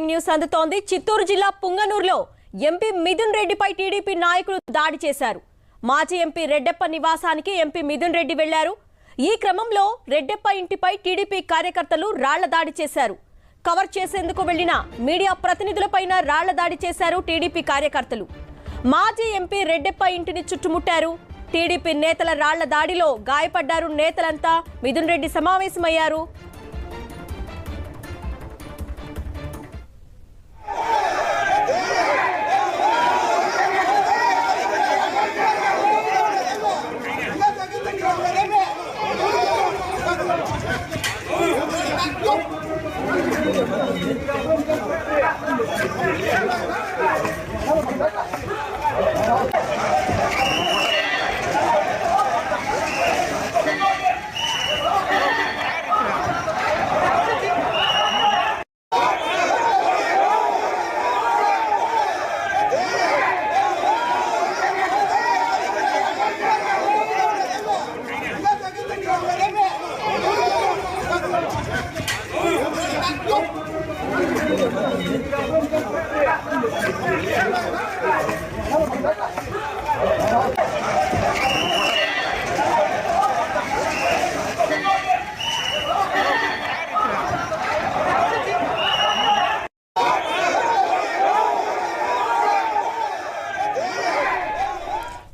News అందుతోంది. చిత్తూరు జిల్లా పుంగనూరులో MP Mithun రెడ్డిపై టీడీపీ నాయకులు దాడి చేశారు. మాజీ ఎంపీ రెడ్డెప్ప నివాసానికి ఎంపీ మిథున్ రెడ్డి వెళ్ళారు. ఈ క్రమంలో రెడ్డప్ప ఇంటిపై టీడీపీ కార్యకర్తలు రాళ్ళ దాడి చేశారు. కవర్ చేసేందుకు వెళ్ళిన మీడియా ప్రతినిధులపైన రాళ్ళ దాడి చేశారు టీడీపీ కార్యకర్తలు. మాజీ ఎంపీ రెడ్డెప్ప ఇంటిని చుట్టుముట్టారు. టీడీపీ నేతల రాళ్ళ దాడిలో గాయపడ్డారు నేతలంతా. మిథున్ రెడ్డి సమావేశమయ్యారు.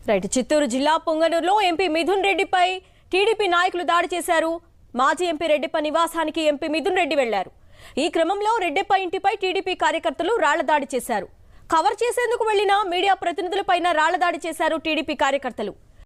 రైట్ చిత్తూరు జిల్లా పొంగనూరులో ఎంపీ మిథున్ రెడ్డిపై టీడీపీ నాయకులు దాడి చేశారు. మాజీ ఎంపీ రెడ్డిప్ప నివాసానికి ఎంపీ మిథున్ రెడ్డి వెళ్ళారు. ఈ క్రమంలో రెడ్డిప్ప ఇంటిపై టీడీపీ కార్యకర్తలు రాళ్ళదాడి చేశారు. కవర్ చేసేందుకు వెళ్ళిన మీడియా ప్రతినిధులపైన రాళ్ళదాడి చేశారు టీడీపీ కార్యకర్తలు.